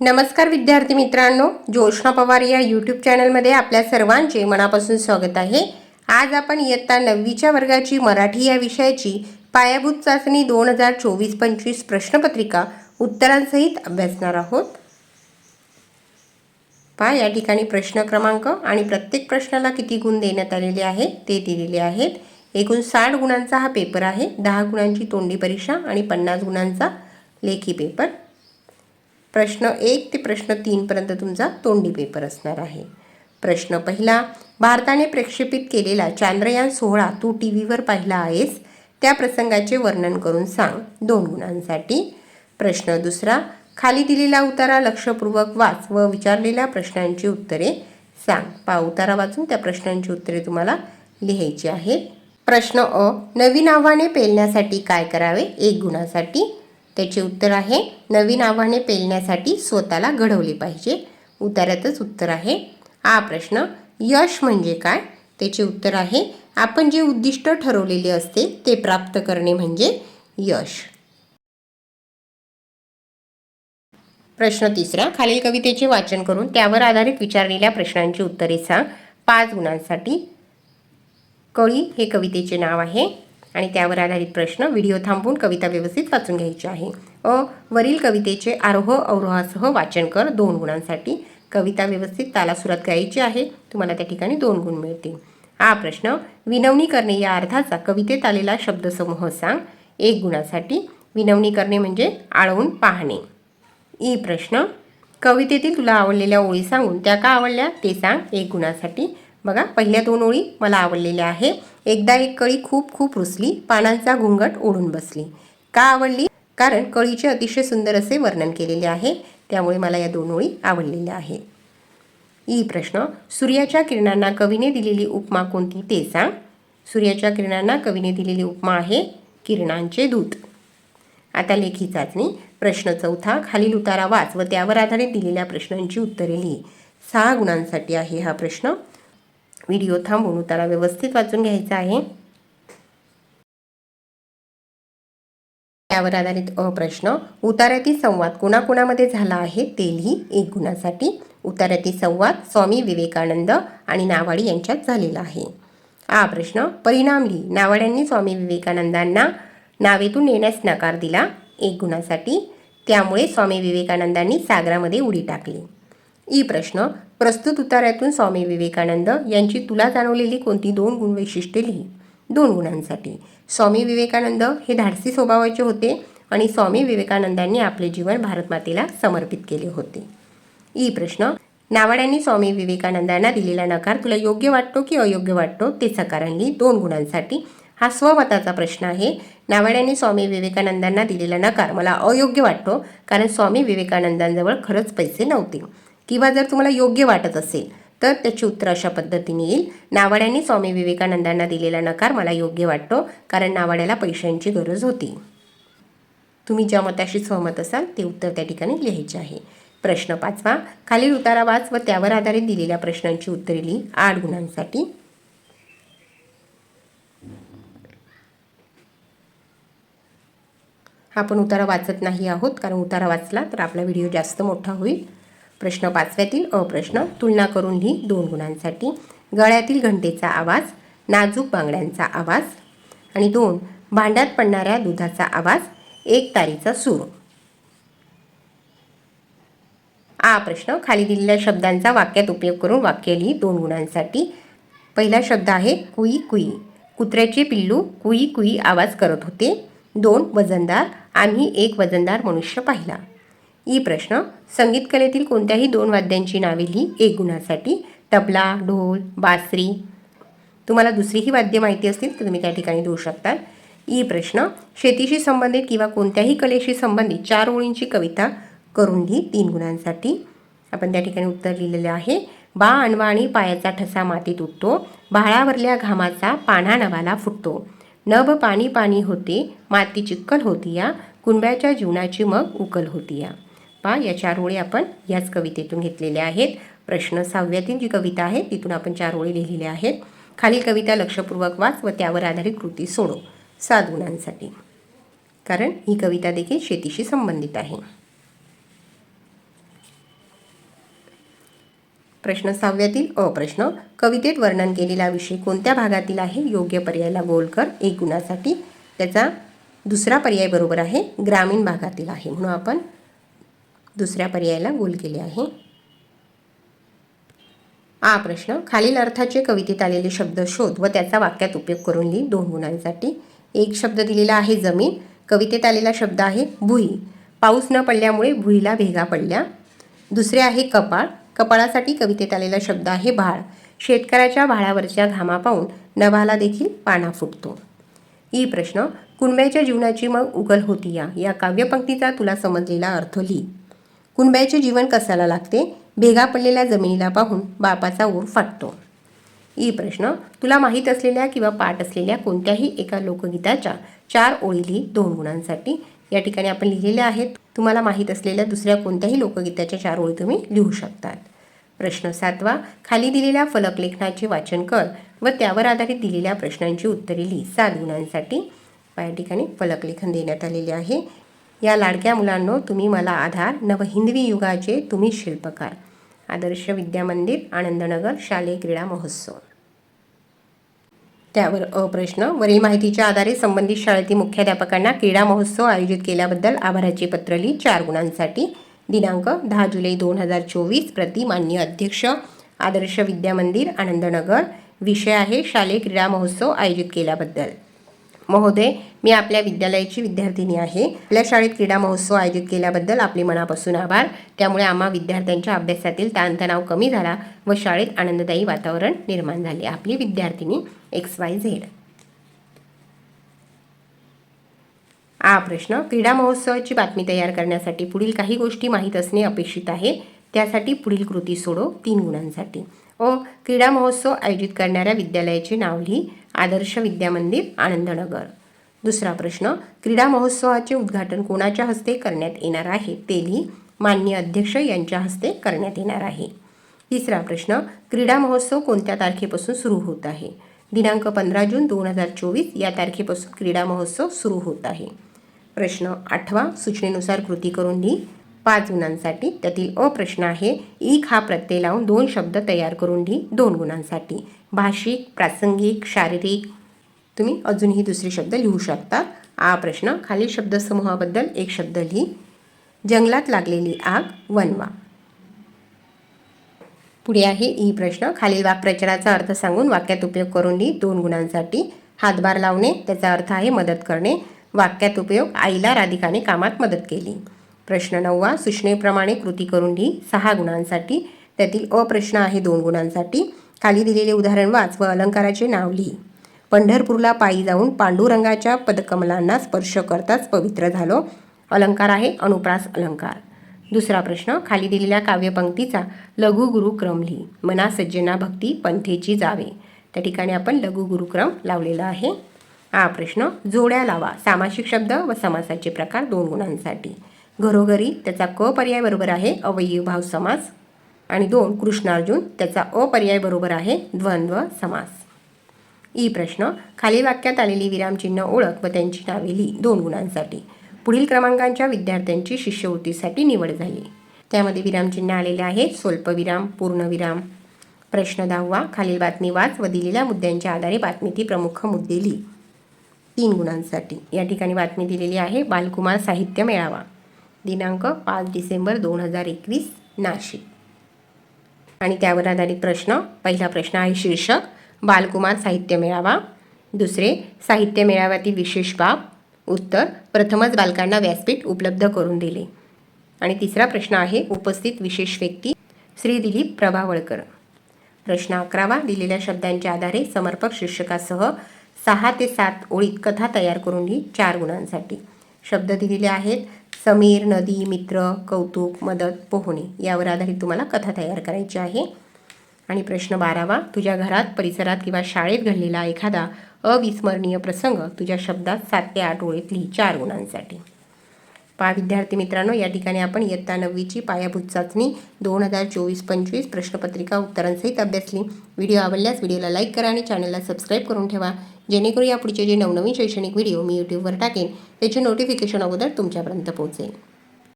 नमस्कार विद्यार्थी मित्रांनो जोशना पवार या यूट्यूब चॅनलमध्ये आपल्या सर्वांचे मनापासून स्वागत आहे. आज आपण इयत्ता नववीच्या वर्गाची मराठी या विषयाची पायाभूत चाचणी दोन हजार चोवीस पंचवीस प्रश्नपत्रिका उत्तरांसहित अभ्यासणार आहोत. पहा या ठिकाणी प्रश्न क्रमांक आणि प्रत्येक प्रश्नाला किती गुण देण्यात आलेले आहेत ते दिलेले आहेत. एकूण साठ गुणांचा हा पेपर आहे दहा गुणांची तोंडी परीक्षा आणि पन्नास गुणांचा लेखी पेपर प्रश्न एक ते प्रश्न तीनपर्यंत तुमचा तोंडी पेपर असणार आहे. प्रश्न पहिला भारताने प्रक्षेपित केलेला चांद्रयान सोहळा तू टी व्हीवर पाहिला आहेस त्या प्रसंगाचे वर्णन करून सांग दोन गुणांसाठी. प्रश्न दुसरा खाली दिलेला उतारा लक्षपूर्वक वाच व विचारलेल्या प्रश्नांची उत्तरे सांग. पा उतारा वाचून त्या प्रश्नांची उत्तरे तुम्हाला लिहायची आहेत. प्रश्न अ नवीन आव्हाने पेलण्यासाठी काय करावे? एक गुणासाठी. त्याचे उत्तर आहे नवीन आव्हाने पेलण्यासाठी स्वतःला घडवले पाहिजे. उतारातच उत्तर आहे हा प्रश्न. यश म्हणजे काय? त्याचे उत्तर आहे आपण जे उद्दिष्ट ठरवलेले असते ते प्राप्त करणे म्हणजे यश. प्रश्न तिसरा. खालील कवितेचे वाचन करून त्यावर आधारित विचारलेल्या प्रश्नांची उत्तरे सांग. पाच गुणांसाठी कळी हे कवितेचे नाव आहे. आणि त्यावर आधारित प्रश्न व्हिडिओ थांबवून कविता व्यवस्थित वाचून घ्यायची आहे. अ. वरील कवितेचे आरोह अवरोहासह वाचन कर दोन गुणांसाठी. कविता व्यवस्थित तालासुरात गायची आहे. तुम्हाला त्या ठिकाणी दोन गुण मिळतील. हा प्रश्न. विनवणी करणे या अर्थाचा कवितेत आलेला शब्दसमूह सांग. एक गुणासाठी. विनवणी करणे म्हणजे आळवून पाहणे. ई. प्रश्न. कवितेतील तुला आवडलेल्या ओळी सांगून त्या का आवडल्या? ते सांग. एक गुणासाठी. बघा पहिल्या दोन ओळी मला आवडलेल्या आहे. एकदा एक कळी खूप खूप रुसली पानांचा घुंगट ओढून बसली. का आवडली? कारण कळीचे अतिशय सुंदर असे वर्णन केलेले आहे. त्यामुळे मला या दोन ओळी आवडलेल्या आहे. ई प्रश्न सूर्याच्या किरणांना कवीने दिलेली उपमा कोणती ते सांग. सूर्याच्या किरणांना कवीने दिलेली उपमा आहे किरणांचे दूत. आता लेखी चाचणी प्रश्न चौथा खालील उतारा वाच व त्यावर आधारित दिलेल्या प्रश्नांची उत्तरे लिही. सहा गुणांसाठी आहे हा प्रश्न. व्हिडिओ थांबून उतारा व्यवस्थित वाचून घ्यायचा आहे. त्यावर आधारित अ प्रश्न उतार्यातील संवाद कोणाकोणामध्ये झाला आहे ते लिही एक गुणासाठी. उतार्यातील संवाद स्वामी विवेकानंद आणि नावाडी यांच्यात झालेला आहे. हा प्रश्न परिणाम लिही. नावाड्यांनी स्वामी विवेकानंदांना नावेतून नेण्यास नकार दिला एक गुणासाठी. त्यामुळे स्वामी विवेकानंदांनी सागरामध्ये उडी टाकली. ई प्रश्न प्रस्तुत उतार्यातून स्वामी विवेकानंद यांची तुला जाणवलेली कोणती दोन गुणवैशिष्ट्ये लिही. दोन गुणांसाठी. स्वामी विवेकानंद हे धाडसी स्वभावाचे होते आणि स्वामी विवेकानंदांनी आपले जीवन भारतमातेला समर्पित केले होते. ई प्रश्न नावाड्यांनी स्वामी विवेकानंदांना दिलेला नकार तुला योग्य वाटतो की अयोग्य वाटतो ते सकारांनी दोन गुणांसाठी. हा स्वमताचा प्रश्न आहे. नावाड्यांनी स्वामी विवेकानंदांना दिलेला नकार मला अयोग्य वाटतो कारण स्वामी विवेकानंदांजवळ खरंच पैसे नव्हते. किंवा जर तुम्हाला योग्य वाटत असेल तर त्याची उत्तर अशा पद्धतीने येईल. नावाड्यांनी स्वामी विवेकानंदांना दिलेला नकार मला योग्य वाटतो कारण नावाड्याला पैशांची गरज होती. तुम्ही ज्या मताशी सहमत असाल ते उत्तर त्या ठिकाणी लिहायचे आहे. प्रश्न पाचवा खालील उतारा वाच व त्यावर आधारित दिलेल्या प्रश्नांची उत्तरे लिही. आठ गुणांसाठी. आपण उतारा वाचत नाही आहोत कारण उतारा वाचला तर आपला व्हिडिओ जास्त मोठा होईल. प्रश्न पाचव्यातील अप्रश्न तुलना करून लिही दोन गुणांसाठी. गळ्यातील घंटेचा आवाज नाजूक बांगड्यांचा आवाज. आणि दोन भांड्यात पडणाऱ्या दुधाचा आवाज एक तारीचा सूर. आ प्रश्न खाली दिलेल्या शब्दांचा वाक्यात उपयोग करून वाक्य लिही दोन गुणांसाठी. पहिला शब्द आहे कुई कुई. कुत्र्याचे पिल्लू कुई कुई आवाज करत होते. दोन वजनदार. आम्ही एक वजनदार मनुष्य पाहिला. ई प्रश्न. संगीत कलेतील कोणत्याही दोन वाद्यांची नावे लिही. एक गुणासाठी. तबला ढोल बासरी. तुम्हाला दुसरीही वाद्य माहिती असतील तर तुम्ही त्या ठिकाणी देऊ शकता. ई प्रश्न. शेतीशी संबंधित किंवा कोणत्याही कलेशी संबंधित चार ओळींची कविता करून लिही तीन गुणांसाठी. आपण त्या ठिकाणी उत्तर लिहिलेलं आहे. बा अणवाणी पायाचा ठसा मातीत उठतो. भाळावरल्या घामाचा पाना नवाला फुटतो. नभ पाणी पाणी होते. माती चिक्कल होती या कुंब्याच्या जीवनाची मग उकल होती या पा या चार ओळी आपण याच कवितेतून घेतलेल्या आहेत. प्रश्न सहाव्यातील जी कविता आहे तिथून आपण चार ओळी लिहिलेल्या आहेत. खालील कविता लक्षपूर्वक वाच व त्यावर आधारित कृती सोडो सात गुणांसाठी कारण ही कविता देखील शेतीशी संबंधित आहे. प्रश्न सहाव्यातील अ प्रश्न कवितेत वर्णन केलेला विषय कोणत्या भागातील आहे? योग्य पर्यायाला गोल कर. एक गुणासाठी त्याचा दुसरा पर्याय बरोबर आहे. ग्रामीण भागातील आहे. म्हणून आपण दुसऱ्या पर्यायाला गोल केले आहे. हा प्रश्न खालील अर्थाचे कवितेत आलेले शब्द शोध व त्याचा वाक्यात उपयोग करून लिही दोन गुणांसाठी. एक शब्द दिलेला आहे जमीन कवितेत आलेला शब्द आहे भुई. पाऊस न पडल्यामुळे भुईला भेगा पडल्या. दुसरे आहे कपाळ कपाळासाठी कवितेत आलेला शब्द आहे भाळ. शेतकऱ्याच्या भाळावरच्या घामा पाहून नभाला देखील पाना फुटतो. ई प्रश्न कुणब्याच्या जीवनाची मग उगल होती या काव्यपंक्तीचा तुला समजलेला अर्थ लिही. कुणब्याचे जीवन कसाला लागते? भेगा पडलेल्या जमिनीला पाहून बापाचा ऊर फाटतो. ई प्रश्न. तुला माहीत असलेल्या किंवा पाठ असलेल्या कोणत्याही एका लोकगीताच्या चार ओळी लिही दोन गुणांसाठी या ठिकाणी आपण लिहिलेल्या आहेत. तुम्हाला माहीत असलेल्या दुसऱ्या कोणत्याही लोकगीताच्या चार ओळी तुम्ही लिहू शकतात. प्रश्न सातवा. खाली दिलेल्या फलकलेखनाचे वाचन कर व त्यावर आधारित दिलेल्या प्रश्नांची उत्तरे लिही. सात गुणांसाठी या ठिकाणी फलकलेखन देण्यात आलेले आहे. या लाडक्या मुलांनो तुम्ही मला आधार. नवहिंदवी युगाचे तुम्ही शिल्पकार. आदर्श विद्यामंदिर आनंदनगर शालेय क्रीडा महोत्सव. त्यावर अ प्रश्न. वरील माहितीच्या आधारे संबंधित शाळेतील मुख्याध्यापकांना क्रीडा महोत्सव आयोजित केल्याबद्दल आभाराचे पत्र लिही. चार गुणांसाठी. दिनांक दहा जुलै दोन हजार चोवीस प्रति मान्य अध्यक्ष आदर्श विद्यामंदिर आनंदनगर. विषय आहे शालेय क्रीडा महोत्सव आयोजित केल्याबद्दल. महोदय मी आपल्या विद्यालयाची विद्यार्थिनी आहे. आपल्या शाळेत क्रीडा महोत्सव आयोजित केल्याबद्दल आपले मनापासून आभार. त्यामुळे आम्हा विद्यार्थ्यांच्या अभ्यासातील ताणतणाव कमी झाला व शाळेत आनंददायी वातावरण निर्माण झाले. आपली विद्यार्थिनी एक्स वाय झेड हा प्रश्न. क्रीडा महोत्सवाची बातमी तयार करण्यासाठी पुढील काही गोष्टी माहीत असणे अपेक्षित आहे. त्यासाठी पुढील कृती सोडव. तीन गुणांसाठी. व क्रीडा महोत्सव आयोजित करणाऱ्या विद्यालयाचे नाव लिही. आदर्श विद्यामंदिर आनंदनगर. दुसरा प्रश्न क्रीडा महोत्सवाचे उद्घाटन कोणाच्या हस्ते करण्यात येणार आहे? ते लिही. मान्य अध्यक्ष यांच्या हस्ते करण्यात येणार आहे. तिसरा प्रश्न क्रीडा महोत्सव कोणत्या तारखेपासून सुरू होत आहे? दिनांक पंधरा जून दोन हजार चोवीस या तारखेपासून क्रीडा महोत्सव सुरू होत आहे. प्रश्न आठवा सूचनेनुसार कृती करून लिही. पाच गुणांसाठी. त्यातील अ प्रश्न आहे. एक हा प्रत्यय लावून दोन शब्द तयार करून घे दोन गुणांसाठी. भाषिक प्रासंगिक शारीरिक. तुम्ही अजूनही दुसरे शब्द लिहू शकता. आ प्रश्न खालील शब्दसमूहाबद्दल एक शब्द लिही. जंगलात लागलेली आग वनवा. पुढे आहे ई प्रश्न. खालील वाक्प्रचाराचा अर्थ सांगून वाक्यात उपयोग करून लिही दोन गुणांसाठी. हातभार लावणे त्याचा अर्थ आहे मदत करणे. वाक्यात उपयोग आईला राधिकाने कामात मदत केली. प्रश्न नववा सूचनेप्रमाणे कृती करून लिही सहा गुणांसाठी. त्यातील अ प्रश्न आहे दोन गुणांसाठी. खाली दिलेले उदाहरण वाच व अलंकाराचे नाव लिही. पंढरपूरला पायी जाऊन पांडुरंगाच्या पदकमलांना स्पर्श करताच पवित्र झालो. अलंकार आहे अनुप्रास अलंकार. दुसरा प्रश्न खाली दिलेल्या काव्यपंक्तीचा लघु गुरुक्रम लिही. मना सज्जना भक्ती पंथेची जावे. त्या ठिकाणी आपण लघु गुरुक्रम लावलेला आहे. हा प्रश्न जोड्या लावा. सामासिक शब्द व समासाचे प्रकार दोन गुणांसाठी. घरोघरी त्याचा क पर्याय बरोबर आहे अवयव भाव समास. आणि दोन कृष्णार्जुन त्याचा अपर्याय बरोबर आहे द्वंद्व समास. ई प्रश्न खालील वाक्यात आलेली विरामचिन्ह ओळख व त्यांची नावे लिही दोन गुणांसाठी. पुढील क्रमांकांच्या विद्यार्थ्यांची शिष्यवृत्तीसाठी निवड झाली. त्यामध्ये विरामचिन्ह आलेले आहेत स्वल्पविराम पूर्णविराम प्रश्न दहावा खालील बातमी वाच व दिलेल्या मुद्द्यांच्या आधारे बातमीतील प्रमुख मुद्दे लिही. तीन गुणांसाठी. या ठिकाणी बातमी दिलेली आहे बालकुमार साहित्य मेळावा. दिनांक पाच डिसेंबर दोन हजार एकवीस नाशिक. आणि त्यावर आधारित प्रश्न. पहिला प्रश्न आहे शीर्षक. बालकुमार साहित्य मेळावा. दुसरे साहित्य मेळाव्यातील विशेष बाब. उत्तर प्रथमच बालकांना व्यासपीठ उपलब्ध करून दिले. आणि तिसरा प्रश्न आहे उपस्थित विशेष व्यक्ती. श्री दिलीप प्रभावळकर. प्रश्न अकरावा दिलेल्या शब्दांच्या आधारे समर्पक शीर्षकासह सहा ते सात ओळीत कथा तयार करून लिही चार गुणांसाठी. शब्द दिलेले आहेत समीर नदी मित्र कौतुक मदत पोहणे यावर आधारित तुम्हाला कथा तयार करायची आहे. आणि प्रश्न बारावा तुझ्या घरात परिसरात किंवा शाळेत घडलेला एखादा अविस्मरणीय प्रसंग तुझ्या शब्दात सात ते आठ ओळीत लिही चार गुणांसाठी. पहा विद्यार्थी मित्रांनो या ठिकाणी आपण इयत्ता नववीची पायाभूत चाचणी दोन हजार चोवीस पंचवीस प्रश्नपत्रिका उत्तरांसहित अभ्यासली. व्हिडिओ आवडल्यास व्हिडिओला लाईक करा आणि चॅनलला सबस्क्राईब करून ठेवा. जेणेकरून या पुढचे जे नवनवीन शैक्षणिक व्हिडिओ मी यूट्यूबवर टाकेन त्याचे नोटिफिकेशन अगोदर तुमच्यापर्यंत पोहोचेल.